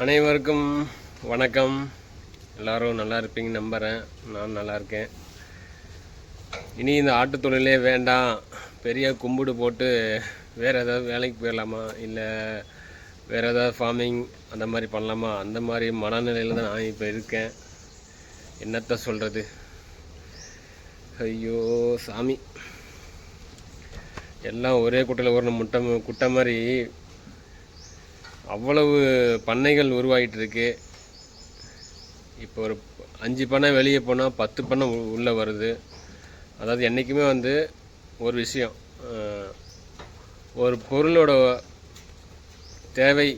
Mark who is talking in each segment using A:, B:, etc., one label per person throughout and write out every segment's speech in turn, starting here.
A: அனைவருக்கும் வணக்கம். எல்லாரும் நல்லா இருப்பீங்க நம்புகிறேன் நான் நல்லா இருக்கேன். இனி இந்த ஆட்டு தொழிலே வேண்டாம். பெரிய கும்பிடு போட்டு வேறு ஏதாவது வேலைக்கு போயிடலாமா? இல்லை வேறு ஏதாவது ஃபார்மிங் அந்த மாதிரி பண்ணலாமா? அந்த மாதிரி மனநிலையில் தான் நான் இப்போ இருக்கேன். என்னத்தை சொல்கிறது ஐயோ சாமி. எல்லாம் ஒரே குட்டையில் ஒரு முட்டை குட்டை மாதிரி அவ்வளவு பண்ணைகள் உருவாகிட்டு இருக்கு இப்போ ஒரு அஞ்சு பண்ணை வெளியே போனால் பத்து பண்ணை உள்ளே வருது. அதாவது என்றைக்குமே வந்து ஒரு விஷயம் ஒரு பொருளோட தேவை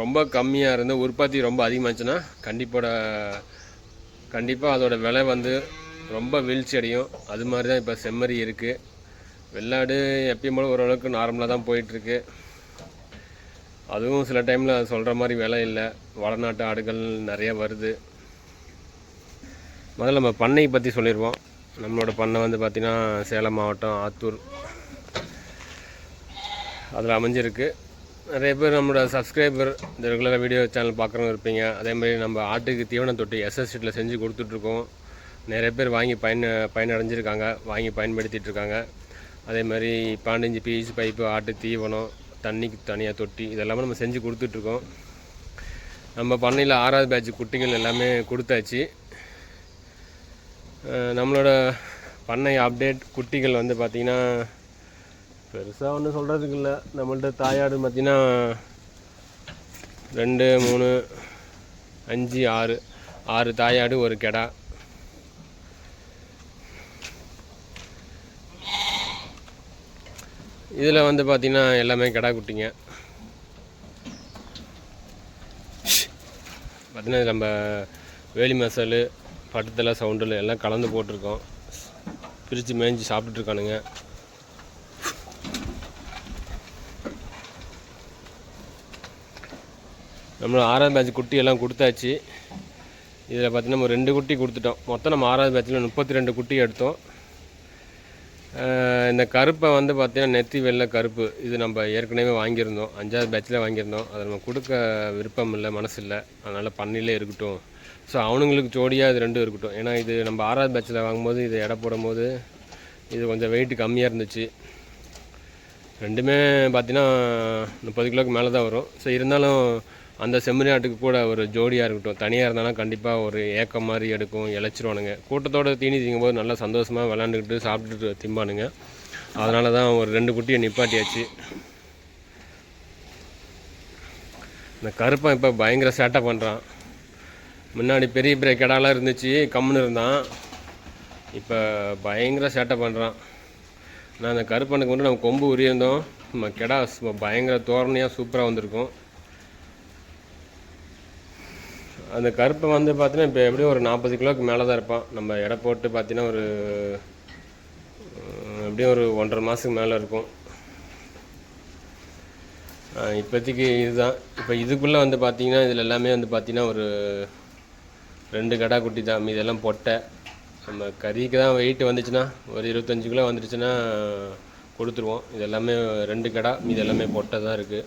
A: ரொம்ப கம்மியாக இருந்து உற்பத்தி ரொம்ப அதிகமாச்சுன்னா கண்டிப்போட கண்டிப்பாக அதோட விலை வந்து ரொம்ப வீழ்ச்சி அடையும். அது மாதிரி தான் இப்போ செம்மறி இருக்குது வெள்ளாடு எப்பயும் போல ஓரளவுக்கு நார்மலாக தான் போயிட்டுருக்கு. அதுவும் சில டைமில் சொல்கிற மாதிரி விலை இல்லை. வடநாட்டு ஆடுகள் நிறைய வருது. முதல்ல நம்ம பண்ணை பற்றி சொல்லிடுவோம் நம்மளோட பண்ணை வந்து பார்த்திங்கன்னா சேலம் மாவட்டம் ஆத்தூர். அதில் அமைஞ்சிருக்கு. நிறைய பேர் நம்மளோட சப்ஸ்கிரைபர் இந்த ரெகுலராக வீடியோ சேனல் பார்க்குறவங்க இருப்பீங்க. அதே மாதிரி நம்ம ஆட்டுக்கு தீவன தொட்டி எஸ்எஸ்டியில் செஞ்சு கொடுத்துட்ருக்கோம். நிறைய பேர் வாங்கி பயன் பயனடைஞ்சிருக்காங்க. வாங்கி பயன்படுத்திகிட்ருக்காங்க அதே மாதிரி பாண்டிஞ்சி பீஸ் பைப்பு ஆட்டு தீவனம் தண்ணிக்கு தனியாக தொட்டி இதெல்லாமே நம்ம செஞ்சு கொடுத்துட்ருக்கோம். நம்ம பண்ணையில் ஆறாவது பேட்ச் குட்டிகள் எல்லாமே கொடுத்தாச்சு. நம்மளோட பண்ணை அப்டேட் குட்டிகள் வந்து பார்த்திங்கன்னா பெருசாக ஒன்றும் சொல்கிறதுக்கு இல்லை. நம்மள்ட்ட தாயாடு பார்த்திங்கன்னா ரெண்டு மூணு அஞ்சு ஆறு ஆறு தாயாடு ஒரு கெடா. இதில் வந்து பார்த்திங்கன்னா எல்லாமே கிடா குட்டிங்க. பார்த்தீங்கன்னா நம்ம வேலி மசாலு பட்டத்தில் சவுண்டில் எல்லாம் கலந்து போட்டிருக்கோம். பிரித்து மேய்ஞ்சி சாப்பிட்டுட்ருக்கானுங்க நம்ம ஆறாவது பேட்ச் குட்டி எல்லாம் கொடுத்தாச்சு. இதில் பார்த்தீங்கன்னா நம்ம ரெண்டு குட்டி கொடுத்துட்டோம். மொத்தம் நம்ம ஆறாவது பேட்சில் முப்பத்தி ரெண்டு குட்டி எடுத்தோம். இந்த கருப்பை வந்து பார்த்தீங்கன்னா நெத்தி வெள்ளை கருப்பு. இது நம்ம ஏற்கனவே வாங்கியிருந்தோம். அஞ்சாவது பேட்சில் வாங்கியிருந்தோம். அதை நம்ம கொடுக்க விருப்பம் இல்லை மனசு இல்லை. அதனால் பண்ணிலே இருக்கட்டும். ஸோ அவனுங்களுக்கு ஜோடியாக இது ரெண்டும் இருக்கட்டும். ஏன்னா இது நம்ம ஆறாவது பேட்சில் வாங்கும்போது இது எடை போடும்போது இது கொஞ்சம் வெயிட் கம்மியாக இருந்துச்சு. ரெண்டுமே பார்த்தீங்கன்னா முப்பது கிலோக்கு மேலே தான் வரும். ஸோ இருந்தாலும் அந்த செம்மறி ஆட்டுக்கு கூட ஒரு ஜோடியாக இருக்கட்டும். தனியாக இருந்தாலும் கண்டிப்பாக ஒரு ஏக்கம் மாதிரி எடுக்கும் இழைச்சிருவானுங்க. கூட்டத்தோட தீனி திங்கும்போது நல்லா சந்தோஷமாக விளாண்டுக்கிட்டு சாப்பிட்டுட்டு திம்பானுங்க. அதனால தான் ஒரு ரெண்டு குட்டியை நிப்பாட்டியாச்சு. இந்த கருப்பன் இப்போ பயங்கர சேட்டை பண்ணுறான் முன்னாடி பெரிய பெரிய கெடாலாம் இருந்துச்சு கம்முன்னு இருந்தான். இப்போ பயங்கர சேட்டை பண்ணுறான் நான் அந்த கருப்பனுக்கு வந்து நம்ம கொம்பு உரியிருந்தோம் நம்ம கெடா பயங்கர தோரணையாக சூப்பராக வந்திருக்கும். அந்த கருப்பை வந்து பார்த்தீங்கன்னா இப்போ எப்படியும் ஒரு நாற்பது கிலோக்கு மேலே தான் இருப்பான். நம்ம எடை போட்டு பார்த்தீங்கன்னா ஒரு எப்படியும் ஒரு ஒன்றரை மாதத்துக்கு மேலே இருக்கும். இப்போதைக்கு இதுதான். இப்போ இதுக்குள்ளே வந்து பார்த்தீங்கன்னா இதில் எல்லாமே வந்து பார்த்தீங்கன்னா ஒரு ரெண்டு கடா குட்டி தான். மீதெல்லாம் பொட்டை. நம்ம கறிக்கு தான் வெயிட் வந்துச்சுன்னா ஒரு இருபத்தஞ்சு கிலோ வந்துடுச்சுன்னா கொடுத்துருவோம். இது எல்லாமே ரெண்டு கடா மீது எல்லாமே பொட்டை தான் இருக்குது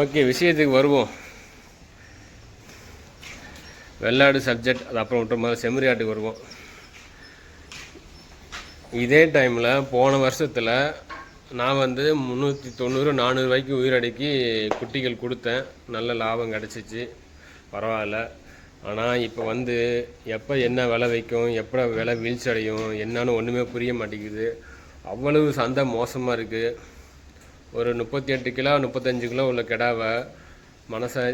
A: ஓகே விஷயத்துக்கு வருவோம். வெள்ளாடு சப்ஜெக்ட் அது அப்புறம் விட்டு முதல்ல செம்மறியாட்டுக்கு வருவோம். இதே டைமில் போன வருஷத்தில் நான் வந்து முந்நூற்றி தொண்ணூறு நானூறு ரூபாய்க்கு உயிரடைக்கு குட்டிகள் கொடுத்தேன். நல்ல லாபம் கிடச்சிச்சு. பரவாயில்ல. ஆனால் இப்போ வந்து எப்போ என்ன விலை வைக்கும் எப்போ விலை வீழ்ச்சி அடையும் என்னன்னு ஒன்றுமே புரிய மாட்டேங்குது. அவ்வளவு சந்தை மோசமாக இருக்குது ஒரு முப்பத்தி எட்டு கிலோ முப்பத்தஞ்சு கிலோ உள்ள கிடாவை மனசை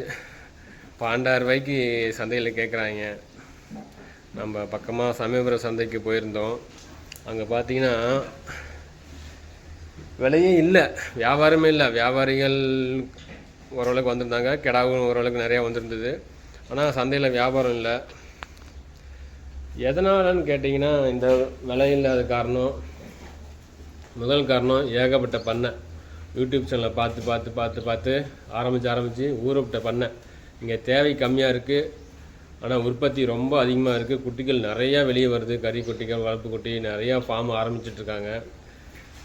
A: பன்னெண்டாயிரம் ரூபாய்க்கு சந்தையில் கேட்குறாங்க நம்ம பக்கமாக சமயபுரம் சந்தைக்கு போயிருந்தோம். அங்கே பார்த்தீங்கன்னா விலையே இல்லை. வியாபாரமே இல்லை. வியாபாரிகள் ஓரளவுக்கு வந்திருந்தாங்க. கிடாவும் ஓரளவுக்கு நிறையா வந்திருந்தது. ஆனால் சந்தையில் வியாபாரம் இல்லை. எதனாலன்னு கேட்டிங்கன்னா இந்த விலை இல்லாத காரணம் முதல் காரணம் ஏகப்பட்ட பண்ணை. யூடியூப் சேனலை பார்த்து பார்த்து பார்த்து பார்த்து ஆரம்பித்து ஆரம்பித்து ஊரப்பட்ட பண்ணை. இங்கே தேவை கம்மியாக இருக்குது ஆனால் உற்பத்தி ரொம்ப அதிகமாக இருக்குது குட்டிகள் நிறையா வெளியே வருது. கறி குட்டிகள் வளர்ப்பு குட்டி நிறையா ஃபார்ம் ஆரம்பிச்சிட்ருக்காங்க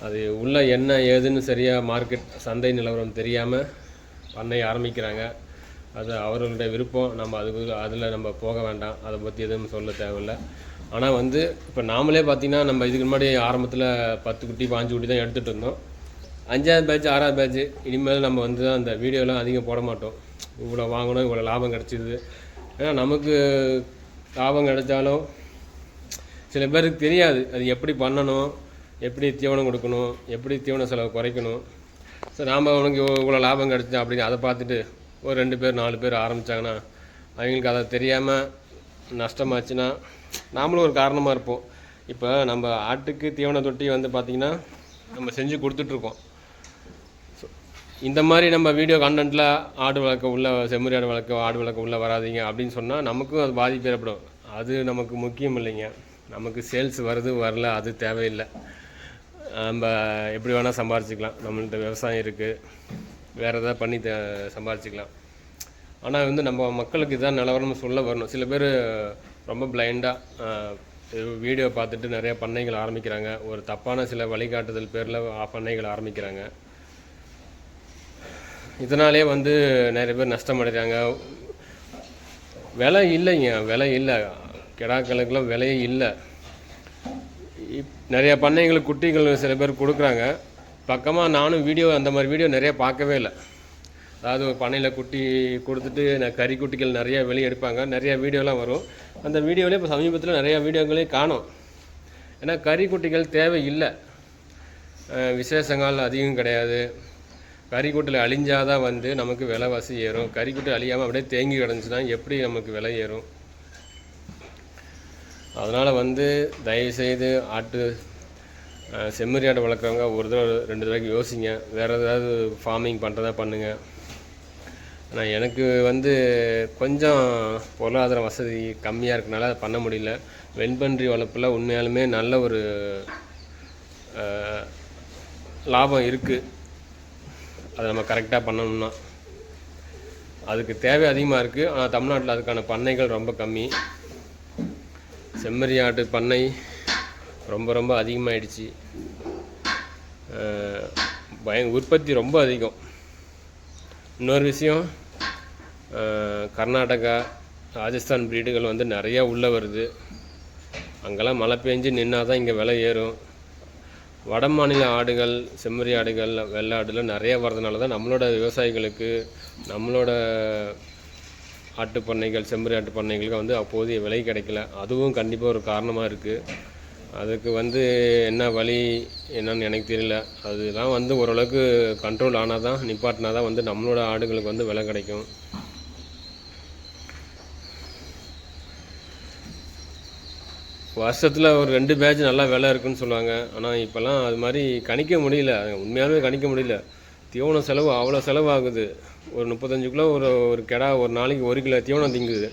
A: அது உள்ள என்ன ஏதுன்னு சரியாக மார்க்கெட் சந்தை நிலவரம் தெரியாமல் பண்ணை ஆரம்பிக்கிறாங்க. அது அவர்களுடைய விருப்பம். நம்ம அதுக்கு அதில் நம்ம போக வேண்டாம். அதை பற்றி எதுவும் சொல்ல தேவையில்ல. ஆனால் வந்து இப்போ நாமளே பார்த்தீங்கன்னா நம்ம இதுக்கு முன்னாடி ஆரம்பத்தில் பத்து குட்டி பாஞ்சு குட்டி தான் எடுத்துகிட்டு இருந்தோம். அஞ்சாவது பேட்ச் ஆறாவது பேட்ச் இனிமேல் நம்ம வந்து அந்த வீடியோலாம் அதிகம் போட மாட்டோம். இவ்வளோ வாங்கணும் இவ்வளோ லாபம் கிடச்சிது. ஏன்னா நமக்கு லாபம் கிடைச்சாலும் சில பேருக்கு தெரியாது அது எப்படி பண்ணணும் எப்படி தீவனம் கொடுக்கணும் எப்படி தீவன செலவு குறைக்கணும். ஸோ நாம் அவனுக்கு இவ்வளோ லாபம் கிடச்சா அப்படின்னு அதை பார்த்துட்டு ஒரு ரெண்டு பேர் நாலு பேர் ஆரம்பித்தாங்கன்னா அவங்களுக்கு அதை தெரியாமல் நஷ்டமாச்சுன்னா நாமளும் ஒரு காரணமாக இருப்போம். இப்போ நம்ம ஆட்டுக்கு தீவன தொட்டி வந்து பார்த்திங்கன்னா நம்ம செஞ்சு கொடுத்துட்ருக்கோம் இந்த மாதிரி நம்ம வீடியோ கண்டென்ட்டில் ஆடு வளர்க்க உள்ள செம்மறி ஆடு வளர்க்க ஆடு வளர்க்க உள்ளே வராதிங்க அப்படின்னு சொன்னால் நமக்கும் அது பாதிப்பு ஏற்படும். அது நமக்கு முக்கியம் இல்லைங்க. நமக்கு சேல்ஸ் வருது வரல அது தேவையில்லை. நம்ம எப்படி வேணால் சம்பாரிச்சிக்கலாம். நம்மள்ட்ட விவசாயம் இருக்குது வேறு எதாவது பண்ணி த சம்பாரிச்சிக்கலாம். ஆனால் வந்து நம்ம மக்களுக்கு இதான் நிலவரம்னு சொல்ல வரணும். சில பேர் ரொம்ப பிளைண்டாக வீடியோ பார்த்துட்டு நிறையா பண்ணைகள் ஆரம்பிக்கிறாங்க. ஒரு தப்பான சில வழிகாட்டுதல் பேரில் பண்ணைகள் ஆரம்பிக்கிறாங்க. இதனாலே வந்து நிறைய பேர் நஷ்டம் அடைகிறாங்க விலை இல்லைங்க. விலை இல்லை. கிடாக்களுக்கெல்லாம் விலையே இல்லை. இப் நிறையா பண்ணைங்களுக்கு குட்டிகள் சில பேர் கொடுக்குறாங்க. பக்கமாக நானும் வீடியோ அந்த மாதிரி வீடியோ நிறைய பார்க்கவே இல்லை. அதாவது பண்ணையில் குட்டி கொடுத்துட்டு நான் கறி குட்டிகள் நிறைய வெளியே எடுப்பாங்க. நிறைய வீடியோலாம் வரும். அந்த வீடியோவிலே இப்போ சமீபத்தில் நிறையா வீடியோங்களே காணும். ஏன்னா கறி குட்டிகள் தேவை இல்லை. விசேஷங்கள் அதிகம் கிடையாது. கறிக்குட்டில் அழிஞ்சாதான் வந்து நமக்கு விலைவாசி ஏறும். கறிக்குட்டி அழியாமல் அப்படியே தேங்கி கிடந்துச்சுன்னா எப்படி நமக்கு விலை ஏறும்? அதனால் வந்து தயவுசெய்து ஆட்டு செம்மறி ஆடு வளர்க்குறவங்க ஒரு தடவை ரெண்டு தடவைக்கு யோசிங்க. வேறு ஏதாவது ஃபார்மிங் பண்ணுறதா பண்ணுங்கள் ஆனால் எனக்கு வந்து கொஞ்சம் பொருளாதார வசதி கம்மியாக இருக்கனால அதை பண்ண முடியல. வெண்பன்றி வளர்ப்பில் உண்மையாலுமே நல்ல ஒரு லாபம் இருக்குது அதை நம்ம கரெக்டாக பண்ணணும்னா. அதுக்கு தேவை அதிகமாக இருக்குது ஆனால் தமிழ்நாட்டில் அதுக்கான பண்ணைகள் ரொம்ப கம்மி. செம்மறி ஆட்டு பண்ணை ரொம்ப ரொம்ப அதிகமாகிடுச்சு பய உற்பத்தி ரொம்ப அதிகம். இன்னொரு விஷயம் கர்நாடகா ராஜஸ்தான் பிரீடுகள் வந்து நிறையா உள்ளே வருது. அங்கெல்லாம் மழை பெஞ்சு நின்னா தான் இங்கே விலை ஏறும். வட மாநில ஆடுகள் செம்மறி ஆடுகள் வெள்ளை ஆடுலாம் நிறைய வர்றதுனால தான் நம்மளோட விவசாயிகளுக்கு நம்மளோட ஆட்டு பண்ணைகள் செம்மறி ஆட்டு பண்ணைகளுக்கு வந்து அப்போதைய விலை கிடைக்கல. அதுவும் கண்டிப்பாக ஒரு காரணமாக இருக்குது அதுக்கு வந்து என்ன வழி என்னன்னு எனக்கு தெரியல. அதெல்லாம் வந்து ஓரளவுக்கு கண்ட்ரோல் ஆனால் தான் நிப்பாட்டினா தான் வந்து நம்மளோட ஆடுகளுக்கு வந்து விலை கிடைக்கும். வருஷத்தில் ஒரு ரெண்டு பேட்ச் நல்லா விலை இருக்குன்னு சொல்லுவாங்க. ஆனால் இப்போல்லாம் அது மாதிரி கணிக்க முடியல. அது உண்மையாலுமே கணிக்க முடியல. தீவனம் செலவு அவ்வளோ செலவாகுது. ஒரு முப்பத்தஞ்சு கிலோ ஒரு ஒரு கெடா ஒரு நாளைக்கு ஒரு கிலோ தீவனம் திங்குது.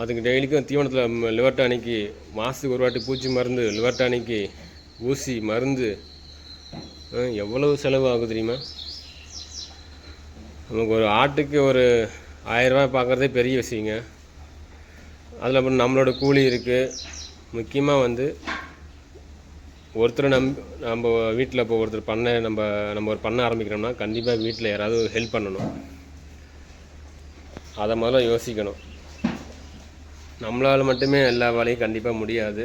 A: அதுக்கு டெய்லிக்கும் தீவனத்தில் லிவர் டானிக்கு மாதத்துக்கு ஒரு வாட்டி பூச்சி மருந்து லிவர் டானிக்கு ஊசி மருந்து. எவ்வளவு செலவு ஆகுது தெரியுமா? நமக்கு ஒரு ஆட்டுக்கு ஒரு ஆயிரரூபா பார்க்குறதே பெரிய விஷயங்க. அதில் அப்புறம் நம்மளோட கூலி இருக்குது முக்கியமாக வந்து ஒருத்தரை நம் நம்ம வீட்டில் இப்போ ஒருத்தர் பண்ண நம்ம நம்ம ஒரு பண்ண ஆரம்பிக்கிறோம்னா கண்டிப்பாக வீட்டில் யாராவது ஹெல்ப் பண்ணணும். அதை முதல்ல யோசிக்கணும். நம்மளால் மட்டுமே எல்லா வேலையும் கண்டிப்பாக முடியாது.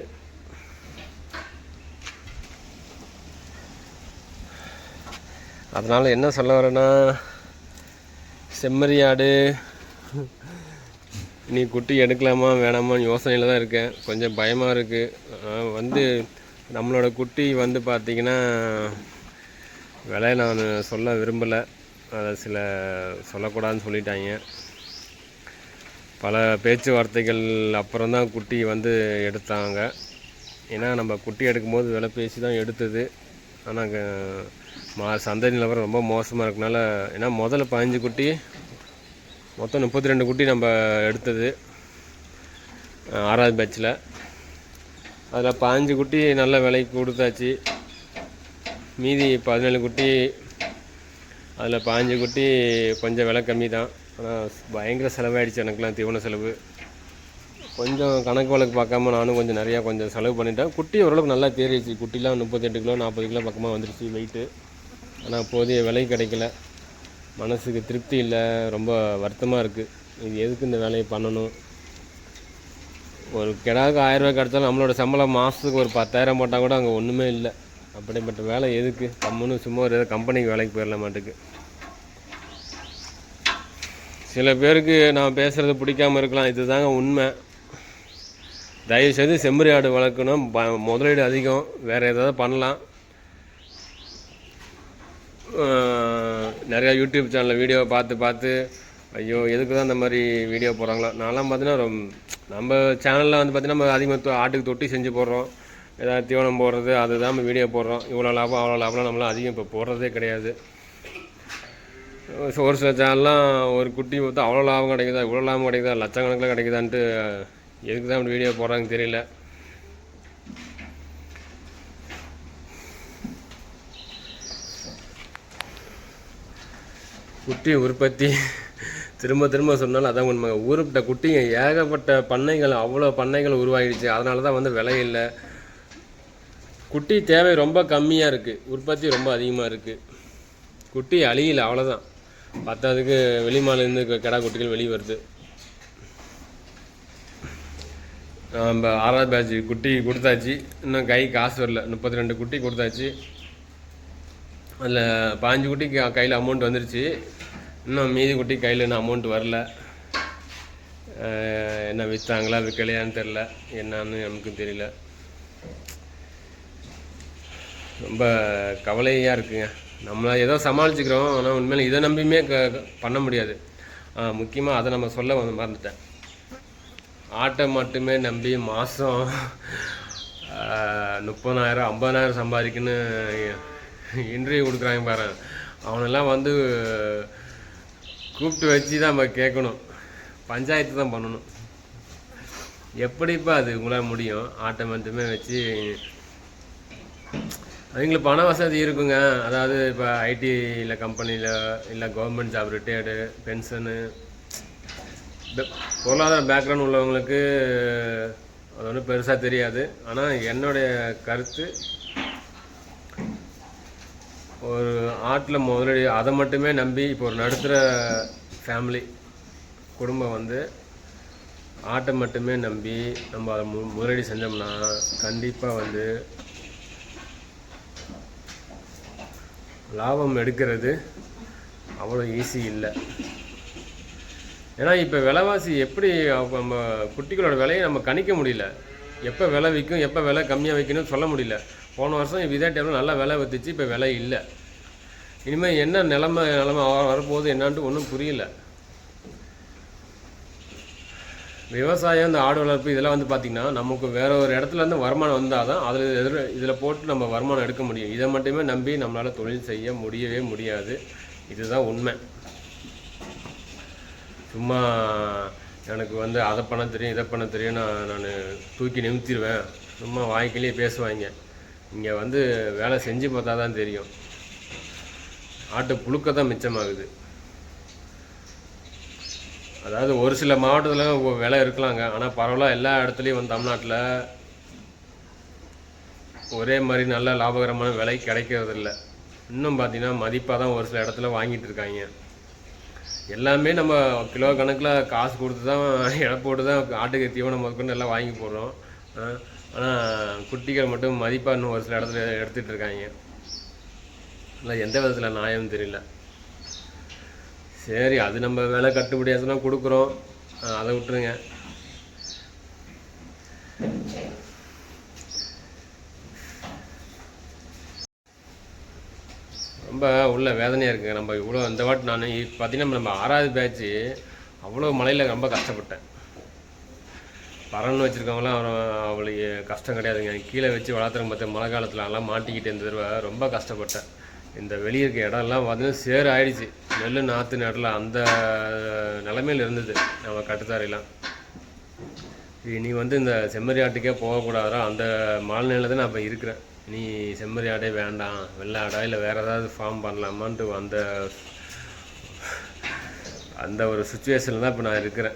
A: அதனால் என்ன சொல்ல வரேன்னா செம்மறி ஆடு நீ குட்டி எடுக்கலாமா வேணாமான்னு யோசனையில் தான் இருக்கேன். கொஞ்சம் பயமாக இருக்குது வந்து நம்மளோட குட்டி வந்து பார்த்திங்கன்னா விலை நான் சொல்ல விரும்பலை. அதை சில சொல்லக்கூடாதுன்னு சொல்லிட்டாங்க. பல பேச்சுவார்த்தைகள் அப்புறம் தான் குட்டி வந்து எடுத்தாங்க. ஏன்னா நம்ம குட்டி எடுக்கும்போது விலை பேசி தான் எடுத்தது. ஆனால் மா சந்தை நிலவரம் ரொம்ப மோசமாக இருக்கனால ஏன்னா முதல்ல பதினஞ்சு குட்டி மொத்தம் முப்பத்தி ரெண்டு குட்டி நம்ம எடுத்தது. ஆறாவது பேட்சில் அதில் பாஞ்சு குட்டி நல்ல விலைக்கு கொடுத்தாச்சு. மீதி பதினேழு குட்டி அதில் பாஞ்சு குட்டி கொஞ்சம் விலை கம்மி தான் ஆனால் பயங்கர செலவாயிடுச்சு எனக்குலாம் தீவன செலவு. கொஞ்சம் கணக்கு வழக்கு பார்க்காம நானும் கொஞ்சம் நிறையா கொஞ்சம் செலவு பண்ணிட்டேன். குட்டி ஓரளவுக்கு நல்லா தேறிடுச்சு. குட்டிலாம் முப்பத்தெட்டு கிலோ நாற்பது கிலோ பக்கமாக வந்துடுச்சு வெயிட்டு ஆனால் போதிய விலை கிடைக்கல. மனசுக்கு திருப்தி இல்லை ரொம்ப வருத்தமாக இருக்குது இது எதுக்கு இந்த வேலையை பண்ணணும்? ஒரு கிடாக்கு ஆயிரம் ரூபாய் கிடச்சாலும் நம்மளோட சம்பளம் மாதத்துக்கு ஒரு பத்தாயிரம் போட்டால் கூட அங்கே ஒன்றுமே இல்லை. அப்படிப்பட்ட வேலை எதுக்கு? கம்முன்னு சும்மா ஒரு ஏதோ கம்பெனிக்கு வேலைக்கு போயிடல மாட்டுக்கு. சில பேருக்கு நான் பேசுகிறது பிடிக்காம இருக்கலாம். இதுதாங்க உண்மை. தயவுசெய்து செம்மறி ஆடு வளர்க்கணும். ப முதலீடு அதிகம். வேறு ஏதாவது பண்ணலாம். நிறையா யூடியூப் சேனலில் வீடியோவை பார்த்து பார்த்து ஐயோ எதுக்கு தான் இந்த மாதிரி வீடியோ போடுறாங்களோ. நான்லாம் பார்த்தீங்கன்னா ரொம்ப நம்ம சேனலில் வந்து பார்த்தீங்கன்னா நம்ம அதிகமாக ஆட்டுக்கு தொட்டி செஞ்சு போடுறோம். ஏதாவது தீவனம் போடுறது அதுதான் நம்ம வீடியோ போடுறோம். இவ்வளோ லாபம் அவ்வளோ லாபம்லாம் நம்மளாம் அதிகம் இப்போ போடுறதே கிடையாது. ஸோ ஒரு சில சேனல்லாம் ஒரு குட்டி பார்த்தா அவ்வளோ லாபம் கிடைக்குதா இவ்வளோ லாபம் கிடைக்குதா லட்சக்கணக்கில் கிடைக்குதான்ட்டு எதுக்கு தான் வீடியோ போடுறாங்கன்னு தெரியல. குட்டி உற்பத்தி. திரும்ப திரும்ப சொன்னாலும் அதான் உண்மை. ஊருப்பட்ட குட்டிங்க ஏகப்பட்ட பண்ணைகள் அவ்வளோ பண்ணைகள் உருவாகிடுச்சு. அதனால தான் வந்து விலை இல்லை. குட்டி தேவை ரொம்ப கம்மியாக இருக்குது உற்பத்தி ரொம்ப அதிகமாக இருக்குது குட்டி அழியல அவ்வளோதான் பத்தாவதுக்கு வெளிமாலேருந்து கிடா குட்டிகள் வெளியே வருது. நம்ம ஆறாவது பேட்ச் குட்டி கொடுத்தாச்சு. இன்னும் கை காசு வரல. முப்பத்தி ரெண்டு குட்டி கொடுத்தாச்சு. அதில் பாஞ்சு குட்டிக்கு கையில் அமௌண்ட் வந்துருச்சு. இன்னும் மீதி குட்டி கையில் இன்னும் அமௌண்ட் வரல. என்ன விற்றாங்களா விற்கலையான்னு தெரில என்னன்னு நமக்கும் தெரியல. ரொம்ப கவலையாக இருக்குங்க. நம்மளை ஏதோ சமாளிச்சுக்கிறோம். ஆனால் உண்மையில இதை நம்பியுமே க க- பண்ண முடியாது. முக்கியமாக அதை நம்ம சொல்ல வந்து மறந்துட்டேன். ஆட்டை மட்டுமே நம்பி மாதம் முப்பதாயிரம் ஐம்பதாயிரம் சம்பாதிக்குன்னு இன்டர்வியூ கொடுக்குறாங்க பாரு. அவனெல்லாம் வந்து கூப்பிட்டு வச்சு தான் நம்ம கேட்கணும். பஞ்சாயத்து தான் பண்ணணும். எப்படிப்பா அது உங்களால் முடியும்? ஆட்டோமெட்டுமே வச்சு அவங்களுக்கு பண வசதி இருக்குங்க. அதாவது இப்போ ஐடியில் கம்பெனியில் இல்லை கவர்மெண்ட் ஜாப் ரிட்டையர்டு பென்ஷனு பொருளாதார பேக்ரவுண்ட் உள்ளவங்களுக்கு அது ஒன்றும் பெருசாக தெரியாது. ஆனால் என்னுடைய கருத்து ஒரு ஆட்டில் முதலடி அதை மட்டுமே நம்பி இப்போ ஒரு நடுத்தர ஃபேமிலி குடும்பம் வந்து ஆட்டை மட்டுமே நம்பி நம்ம அதை மு முதலடி செஞ்சோம்னா கண்டிப்பாக வந்து லாபம் எடுக்கிறது அவ்வளோ ஈஸி இல்லை. ஏன்னா இப்போ விலைவாசி எப்படி நம்ம குட்டிகளோட விலையை நம்ம கணிக்க முடியல. எப்போ விலை விற்கும் எப்போ விலை கம்மியாக வைக்கணும்னு சொல்ல முடியல. போன வருஷம் இதே டைமில் நல்லா விலை விற்றுச்சு இப்போ விலை இல்லை. இனிமேல் என்ன நிலமை நிலமை வரப்போகுது என்னான்ட்டு ஒன்றும் புரியல. விவசாயம் இந்த ஆடு வளர்ப்பு இதெல்லாம் வந்து பார்த்திங்கன்னா நமக்கு வேறு ஒரு இடத்துலேருந்து வருமானம் வந்தால் தான் அதில் எதிர இதில் போட்டு நம்ம வருமானம் எடுக்க முடியும். இதை மட்டுமே நம்பி நம்மளால் தொழில் செய்ய முடியவே முடியாது. இதுதான் உண்மை. சும்மா எனக்கு வந்து அதை பண்ண தெரியும் இதை பண்ண தெரியும் நான் நான் தூக்கி நிமித்திடுவேன் சும்மா வாய்க்கிலேயே பேசுவாங்க. இங்கே வந்து வேலை செஞ்சு பார்த்தா தான் தெரியும். ஆட்டு புழுக்க தான் மிச்சமாகுது. அதாவது ஒரு சில மாவட்டத்தில் விலை இருக்கலாங்க. ஆனால் பரவாயில்ல எல்லா இடத்துலையும் வந்து தமிழ்நாட்டில் ஒரே மாதிரி நல்ல லாபகரமான விலை கிடைக்கிறதில்ல. இன்னும் பார்த்திங்கன்னா மதிப்பாக தான் ஒரு சில இடத்துல வாங்கிட்டு இருக்காங்க. எல்லாமே நம்ம கிலோ கணக்கில் காசு கொடுத்து தான் எடை போட்டு தான் ஆட்டுக்கு தீவனம் முதற்கொண்டு எல்லாம் வாங்கி போடுறோம். ஆனால் குட்டிகள் மட்டும் மதிப்பாக இன்னும் ஒரு சில இடத்துல எடுத்துகிட்டு இருக்காங்க. இல்லை எந்த விதத்தில் நியாயம் தெரியல. சரி அது நம்ம விலை கட்டுப்படியாச்சுன்னா கொடுக்குறோம். அதை விட்டுருங்க. ரொம்ப உள்ள வேதனையாக இருக்குங்க. நம்ம இவ்வளோ இந்த வாட்டி நான் பார்த்தீங்கன்னா நம்ம ஆறாவது பேட்ச்சு அவ்வளோ மழையில் ரொம்ப கஷ்டப்பட்டேன். பறன்னு வச்சுருக்கவங்களாம் அவளுக்கு கஷ்டம் கிடையாதுங்க. கீழே வச்சு வளர்த்துறவங்க பார்த்து மழை காலத்தில் எல்லாம் மாட்டிக்கிட்டு இந்த தடவை ரொம்ப கஷ்டப்பட்டேன். இந்த வெளியே இருக்க இடம்லாம் பார்த்தீங்கன்னா சேர் ஆயிடுச்சு. நெல் நாற்று நடல அந்த நிலமையில இருந்தது நம்ம கட்டுத்தாரையெல்லாம் இனி வந்து இந்த செம்மறி ஆட்டுக்கே போகக்கூடாதோ அந்த மனநிலையில் தான் நான் இப்போ இருக்கிறேன். நீ செம்மறி ஆடே வேண்டாம். வெள்ளை ஆடா இல்லை வேறு ஏதாவது ஃபார்ம் பண்ணலாமான்ட்டு அந்த அந்த ஒரு சுச்சுவேஷனில் தான் இப்போ நான் இருக்கிறேன்.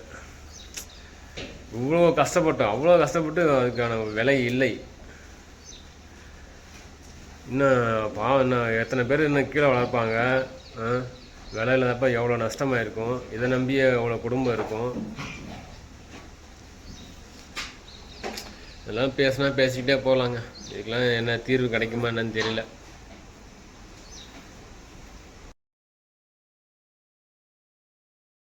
A: இவ்வளோ கஷ்டப்பட்டோம் அவ்வளோ கஷ்டப்பட்டு அதுக்கான விலை இல்லை. இன்னும் பாவம் இன்னும் எத்தனை பேர் இன்னும் கீழே வளர்ப்பாங்க ஆ? விலை இல்லாதப்ப எவ்வளோ நஷ்டமாக இருக்கும் இதை நம்பியே எவ்வளோ குடும்பம் இருக்கும். இதெல்லாம் பேசினா பேசிக்கிட்டே போகலாங்க இதுக்கெல்லாம் என்ன தீர்வு கிடைக்குமா என்னன்னு தெரியல.